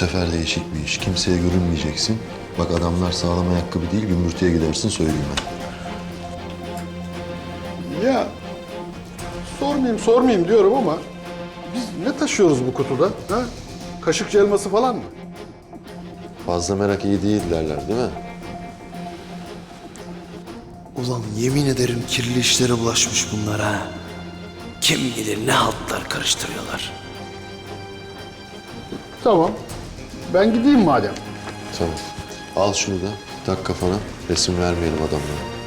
sefer değişik bir iş. Kimseye görünmeyeceksin. Bak adamlar sağlam ayakkabı değil, gümbürtüye gidersin söyleyeyim ben. Ya sormayayım sormayayım diyorum ama biz ne taşıyoruz bu kutuda? Ha? Kaşık elması falan mı? Fazla merak iyi değil derler değil mi? Ulan yemin ederim kirli işlere bulaşmış bunlar ha. Kim bilir ne haltlar karıştırıyorlar. Tamam. Ben gideyim madem. Tamam. Al şunu da tak kafana. Resim vermeyelim adamlara.